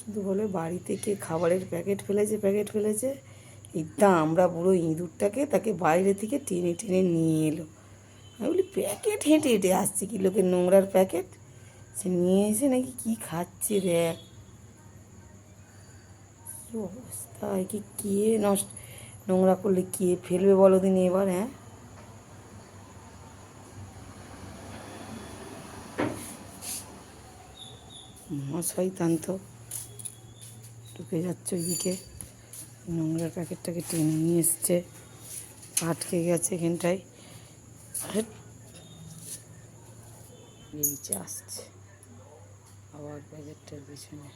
শুধু বলে বাড়ি থেকে খাবারের প্যাকেট ফেলেছে প্যাকেট ফেলেছে। এই আমরা বুড়ো ইঁদুরটাকে তাকে বাইরে থেকে টেনে টেনে নিয়ে এলো। আমি বলি, প্যাকেট হেঁটে হেঁটে আসছে কি লোকের নোংরার প্যাকেট? সে নিয়ে এসে নাকি কি খাচ্ছে দেখ। কি অবস্থা, একে কে নষ্ট, নোংরা করলে কে ফেলবে বলো দিন এবার হ্যাঁ? শয়তান তো। ঢুকে যাচ্ছে ওইদিকে। নোংরা প্যাকেটটাকে টেনে নিয়ে এসছে। আটকে গেছে এখানটায়। বেরিয়েছে আসছে। আবার প্যাকেটটার পিছনে।